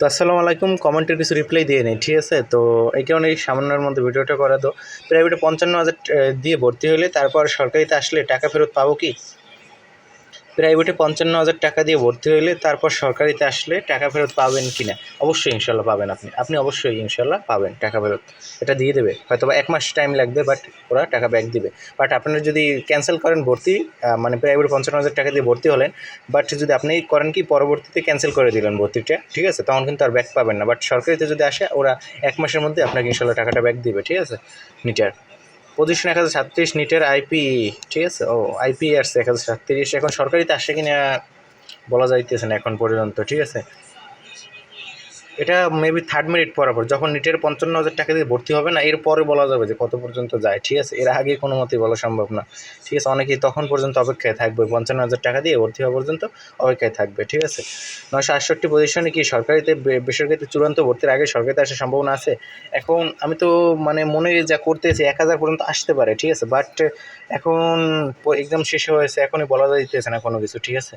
তো আসসালামু আলাইকুম, কমেন্টের কিছু রিপ্লাই দিয়ে নেই, ঠিক আছে? তো এই কারণে এই সামান্যের মধ্যে ভিডিওটা করা তো। প্রাইভেটে পঞ্চান্ন হাজার দিয়ে ভর্তি হলে তারপর সরকারিতে আসলে টাকা ফেরত পাবো কি? প্রাইভেটে পঞ্চান্ন হাজার টাকা দিয়ে ভর্তি হলে তারপর সরকারিতে আসলে টাকা ফেরত পাবেন কি না অবশ্যই ইনশাল্লাহ পাবেন আপনি। আপনি অবশ্যই ইনশাল্লাহ পাবেন টাকা ফেরত। এটা দিয়ে দেবে। হয়তো এক মাস টাইম লাগবে বাট ওরা টাকা ব্যাক দিবে। বাট আপনারা যদি ক্যান্সেল করেন ভর্তি মানে প্রাইভেট পঞ্চান্ন হাজার টাকা দিয়ে ভর্তি হলেন বাট যদি আপনি করেন কি, পরবর্তীতে ক্যান্সেল করে দিলেন ভর্তিটা, ঠিক আছে? তখন কিন্তু আর ব্যাক পাবেন না। বাট সরকারিতে যদি আসে, ওরা এক মাসের মধ্যে আপনাকে ইনশাল্লাহ টাকাটা ব্যাক দিবে, ঠিক আছে? নিটার পজিশন এক হাজার সাতত্রিশ নিটের আইপি ঠিক আছে? ও আইপি আসছে এক হাজার সাতত্রিশ। এখন সরকারিতে আসে কিনা বলা যাইতেছে না এখন পর্যন্ত, ঠিক আছে? এটা মেবি থার্ড মেরিট পর যখন নিটের পঞ্চান্ন হাজার টাকা দিয়ে ভর্তি হবে না, এরপরে বলা যাবে যে কত পর্যন্ত যায়, ঠিক আছে? এর আগে কোনো মতেই বলা সম্ভব না। ঠিক আছে, অনেকেই তখন পর্যন্ত অপেক্ষায় থাকবে, পঞ্চান্ন হাজার টাকা দিয়ে ভর্তি হওয়া পর্যন্ত অপেক্ষায় থাকবে, ঠিক আছে? নয়শো আটষট্টি পজিশনে কি সরকারিতে বেসরকারিতে চূড়ান্ত ভর্তির আগে সরকারিতে আসার সম্ভাবনা আছে? এখন আমি তো মানে মনে যা করতেছি এক হাজার পর্যন্ত আসতে পারে, ঠিক আছে? বাট এখন এক্সাম শেষ হয়েছে, এখনই বলা যাইতেছে না কোনো কিছু, ঠিক আছে?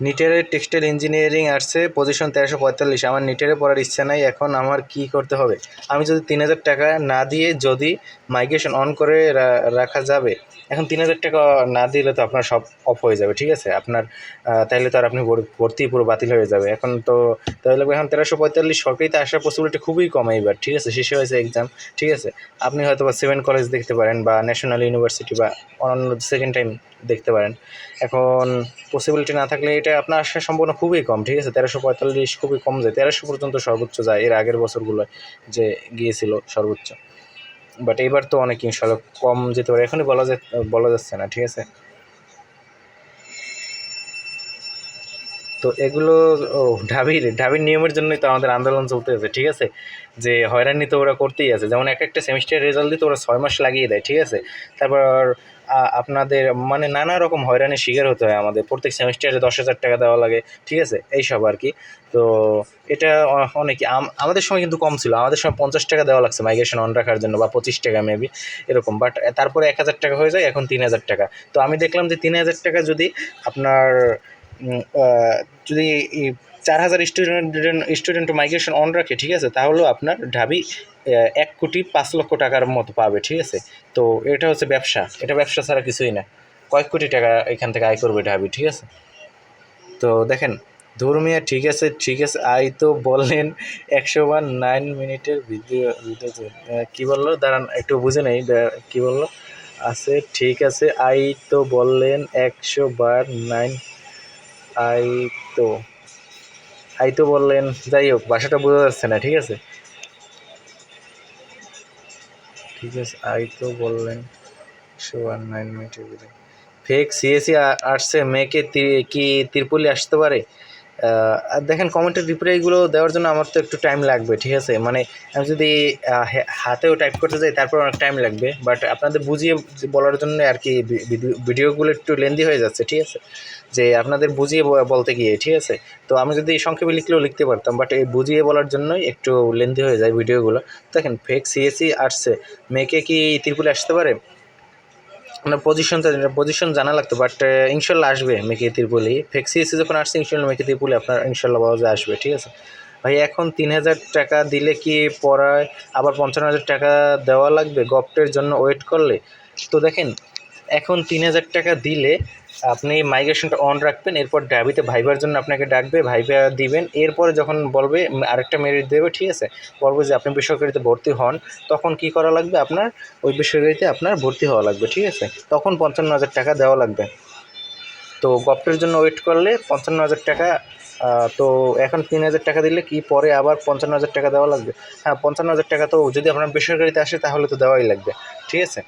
নিটের টেক্সটাইল ইঞ্জিনিয়ারিং আসছে পজিশন তেরোশো পঁয়তাল্লিশ। আমার নিটেরে পড়ার ইচ্ছা নাই, এখন আমার কি করতে হবে? আমি যদি তিন হাজার টাকা না দিয়ে যদি মাইগ্রেশন অন করে রাখা যাবে, এখন তিন হাজার টাকা না দিলে তো আপনার সব অফ হয়ে যাবে, ঠিক আছে? আপনার তাইলে তো আর আপনি ভর- ভর্তি পুরো বাতিল হয়ে যাবে। এখন তো, তাহলে এখন তেরোশো পঁয়তাল্লিশ সরকারিতে আসার পসিবিলিটি খুবই কম এইবার, ঠিক আছে? শেষে হয়েছে এক্সাম ঠিক আছে? আপনি হয়তো বা সেভেন কলেজ দেখতে পারেন বা ন্যাশনাল ইউনিভার্সিটি বা অন্যান্য সেকেন্ড টাইম দেখতে পারেন। এখন পসিবিলিটি না থাকলে এটা আপনার আসার সম্ভাবনা খুবই কম, ঠিক আছে? তেরোশো পঁয়তাল্লিশ খুবই কম যায়। তেরোশো পর্যন্ত সর্বোচ্চ যায় এর আগের বছরগুলো যে গিয়েছিল সর্বোচ্চ। বাট এবার তো অনেক ইনশাল্লাহ কম যেতে পারে। এখনই বলা যা বলা যাচ্ছে না, ঠিক আছে? তো এগুলো, ও, ঢাবির ঢাবির নিয়মের জন্যই তো আমাদের আন্দোলন চলতে চলতেছে, ঠিক আছে? যে হয়রানি তো ওরা করতেই আছে। যেমন এক একটা সেমিস্টার রেজাল্ট দিতে ওরা ছয় মাস লাগিয়ে দেয়, ঠিক আছে? তারপর আপনাদের মানে নানা রকম হয়রানির শিকার হতে হয় আমাদের। প্রত্যেক সেমিস্টারে দশ হাজার টাকা দেওয়া লাগে, ঠিক আছে? এইসব আর কি তো এটা অনেক আম- আমাদের সময় কিন্তু কম ছিল। আমাদের সময় পঞ্চাশ টাকা দেওয়া লাগছে মাইগ্রেশন অন রাখার জন্য, বা পঁচিশ টাকা মেবি এরকম। বাট তারপরে এক হাজার টাকা হয়ে যায়, এখন তিন হাজার টাকা। তো আমি দেখলাম যে তিন হাজার টাকা যদি আপনার যদি চার হাজার স্টুডেন্ট স্টুডেন্ট মাইগ্রেশন অন রাখে, ঠিক আছে? তাহলেও আপনার ঢাবি এক কোটি পাঁচ লক্ষ টাকার মতো পাবে, ঠিক আছে? তো এটা হচ্ছে ব্যবসা। এটা ব্যবসা ছাড়া কিছুই না। কয়েক কোটি টাকা এখান থেকে আয় করবে ঢাবি, ঠিক আছে? তো দেখেন, ধর্মিয়া ঠিক আছে ঠিক আছে আই তো বললেন একশো বার নাইন মিনিটের ভিডিও ভিডিও কী বলল? দাঁড়ান, একটু বুঝে নেই কী বলল? আছে, ঠিক আছে আই তো বললেন একশো বার নাইন আই তো আই তো বললেন, যাই হোক বাসাটা বোঝা যাচ্ছে না, ঠিক আছে? ঠিক আছে আই তো বললেন শোয়ার নাইন ফেক সিএসি আসছে, মেয়েকে কি তিরপলি আসতে পারে? আর দেখেন কমেন্টের রিপ্লাইগুলো দেওয়ার জন্য আমার তো একটু টাইম লাগবে, ঠিক আছে? মানে আমি যদি হাতেও টাইপ করতে যাই তারপর অনেক টাইম লাগবে। বাট আপনাদের বুঝিয়ে বলার জন্য আর কি ভিডিও- ভিডিওগুলো একটু লেন্দি হয়ে যাচ্ছে, ঠিক আছে? যে আপনাদের বুঝিয়ে বলতে গিয়ে, ঠিক আছে? তো আমি যদি সংক্ষেপে লিখলেও লিখতে পারতাম বাট এই বুঝিয়ে বলার জন্যই একটু লেন্দি হয়ে যায় ভিডিওগুলো। দেখেন ফেক সিএসি আসছে। মেয়েকে কি ত্রিপুলে আসতে পারে? আপনার পজিশন পজিশন জানা লাগতো বাট ইনশাল্লাহ আসবে মেকে ত্রিপুলি। ফেক্সি এসে যখন আসছে, ইনশাল্লাহ মেকে ত্রিপুলি আপনার ইনশাল্লাহ বাবা আসবে, ঠিক আছে? ভাই, এখন তিন হাজার টাকা দিলে কি পড়ায় আবার পঞ্চান্ন হাজার টাকা দেওয়া লাগবে গপ্টের জন্য ওয়েট করলে? তো দেখেন এখন তিন হাজার টাকা দিলে আপনি মাইগ্রেশনটা অন রাখবেন, এরপর ডাবিতে ভাইবার জন্য আপনাকে ডাকবে ভাইবা দিবেন, এরপরে যখন বলবে আরেকটা মেরিট দেবে, ঠিক আছে? বলবে যে আপনি বেসরকারিতে ভর্তি হন, তখন কি করা লাগবে আপনার? ওই বেসরকারিতে আপনার ভর্তি হওয়া লাগবে, ঠিক আছে? তখন পঞ্চান্ন হাজার টাকা দেওয়া লাগবে। তো গপ্টের জন্য ওয়েট করলে পঞ্চান্ন হাজার টাকা তো এখন তিন হাজার টাকা দিলে কি পরে আবার পঞ্চান্ন হাজার টাকা দেওয়া লাগবে? হ্যাঁ পঞ্চান্ন হাজার টাকা তো যদি আপনার বেসরকারিতে আসে, তাহলে তো দেওয়াই লাগবে, ঠিক আছে?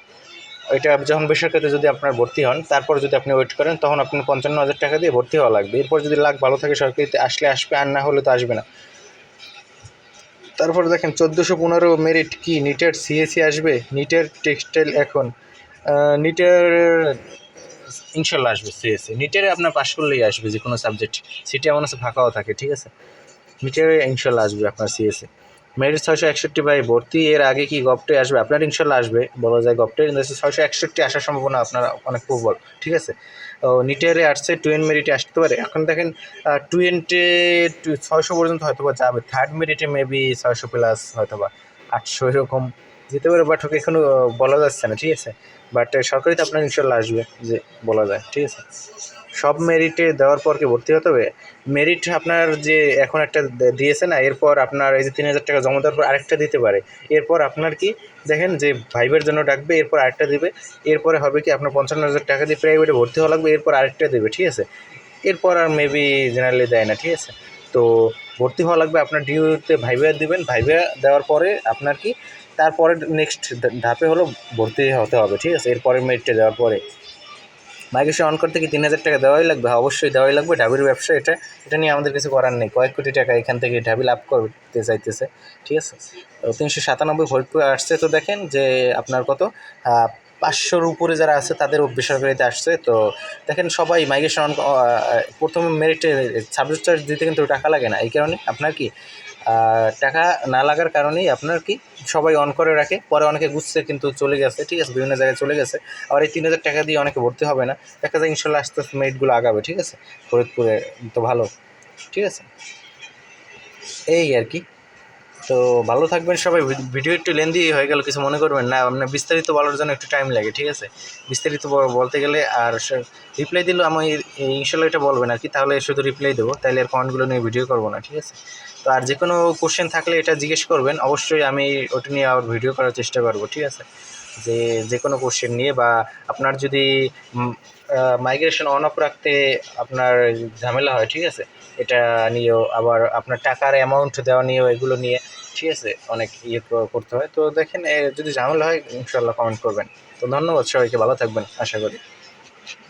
ওইটা যখন বেসরকারিতে যদি আপনার ভর্তি হন, তারপর যদি আপনি ওয়েট করেন, তখন আপনি পঞ্চান্ন হাজার টাকা দিয়ে ভর্তি হওয়া লাগবে। এরপর যদি লাখ ভালো থাকে সরকারিতে, আসলে আসবে আর না হলে তো আসবে না। তারপর দেখেন, চোদ্দোশো পনেরো মেরিট কি? নিটের সিএসি আসবে? নিটের টেক্সটাইল এখন। নিটের ইনশাল্লাহ আসবে সিএসসি নিটের আপনার পাশ করলেই আসবে যে কোনো সাবজেক্ট সিটি এমন আছে, ফাঁকাও থাকে, ঠিক আছে? নিটের ইনশাল্লাহ আসবে আপনার সিএসসি মেরিট ছয়শো একষট্টি বাই ভর্তি এর আগে কি গপ্টে আসবে? আপনার ইনশাল্লাহ আসবে, বলা যায় গপ্টে ছয়শো একষট্টি আসার সম্ভাবনা আপনার অনেক প্রবল, ঠিক আছে? ও নিটারে আসছে টুয়েন মেরিটে আসতে পারে। এখন দেখেন টুয়েন্টে ছয়শো পর্যন্ত হয়তো বা যাবে থার্ড মেরিটে মেবি ছয়শো প্লাস হয়তো বা আটশো এরকম যেতে পারে বাট ওকে এখনও বলা যাচ্ছে না, ঠিক আছে? বাট সরকারিতে আপনার ইনশাল্লাহ আসবে, যে বলা যায়, ঠিক আছে? সব মেরিটে দেওয়ার পর কি ভর্তি হতে হবে? মেরিট আপনার যে এখন একটা দিয়েছে না, এরপর আপনার এই যে তিন হাজার টাকা জমা দেওয়ার পর আরেকটা দিতে পারে। এরপর আপনার কি, দেখেন যে ভাইবের জন্য ডাকবে, এরপর আরেকটা দিবে। এরপরে হবে কি, আপনার পঞ্চান্ন হাজার টাকা দিয়ে প্রাইভেটে ভর্তি হওয়া লাগবে, এরপর আরেকটা দেবে, ঠিক আছে? এরপর আর মেবি জেনারেলি দেয় না, ঠিক আছে? তো ভর্তি হওয়া লাগবে, আপনার ডিউতে ভাইবা দিবেন ভাইবা দেওয়ার পরে আপনার কি, তারপরে নেক্সট ধাপে হলো ভর্তি হতে হবে, ঠিক আছে? এরপরে মেরিটটা দেওয়ার পরে। মাইগ্রেশন অন করতে কি তিন হাজার টাকা দেওয়াই লাগবে? হ্যাঁ, অবশ্যই দেওয়াই লাগবে। ঢাবির ব্যবসা এটা এটা নিয়ে আমাদের কিছু করার নেই। কয়েক কোটি টাকা এখান থেকে ঢাবি লাভ করতে চাইতেছে। ঠিক আছে? তিনশো সাতানব্বই ভোট আসছে। তো দেখেন যে আপনার কত? পাঁচশোর উপরে যারা আছে তাদের বেসরকারিতে আসছে। তো দেখেন সবাই মাইগ্রেশন প্রথমে মেরিটে সাবজেক্ট চার্জ দিতে কিন্তু টাকা লাগে না। এই কারণে আপনার কি টাকা না লাগার কারণেই আপনার কি সবাই অন করে রাখে, পরে অনেকে গুছছে কিন্তু চলে গেছে, ঠিক আছে? বিভিন্ন জায়গায় চলে গেছে। আবার এই তিন হাজার টাকা দিয়ে অনেকে ভর্তি হবে না। দেখা যায় ইনশাল্লাহ আস্তে আস্তে মেটগুলো আগাবে, ঠিক আছে? ফরিদপুরে তো ভালো, ঠিক আছে? এই আর কি। তো ভালো থাকবেন সবাই। ভিডিও একটু লেন্দি হয়ে গেল, কিছু মনে করবেন না। আপনার বিস্তারিত বলার জন্য একটু টাইম লাগে, ঠিক আছে? বিস্তারিত বলতে গেলে আর রিপ্লাই দিলেও আমি ইনশাল্লাহ এটা বলবেন আর কি তাহলে শুধু রিপ্লাই দেবো তাহলে আর কমেন্টগুলো নিয়ে ভিডিও করব না, ঠিক আছে? তো আর যে কোনো কোশ্চেন থাকলে এটা জিজ্ঞেস করবেন, অবশ্যই আমি ওটা নিয়ে আবার ভিডিও করার চেষ্টা করব, ঠিক আছে? যে যে কোনো কোশ্চেন নিয়ে বা আপনার যদি মাইগ্রেশন অন অফ রাখতে আপনার ঝামেলা হয়, ঠিক আছে? এটা নিয়েও আবার আপনার টাকার অ্যামাউন্ট দেওয়া নিয়েও এগুলো নিয়ে, ঠিক আছে? অনেক ইয়ে করতে হয়। তো দেখেন যদি ঝামেলা হয় ইনশাল্লাহ কমেন্ট করবেন। তো ধন্যবাদ সবাইকে, ভালো থাকবেন, আশা করি।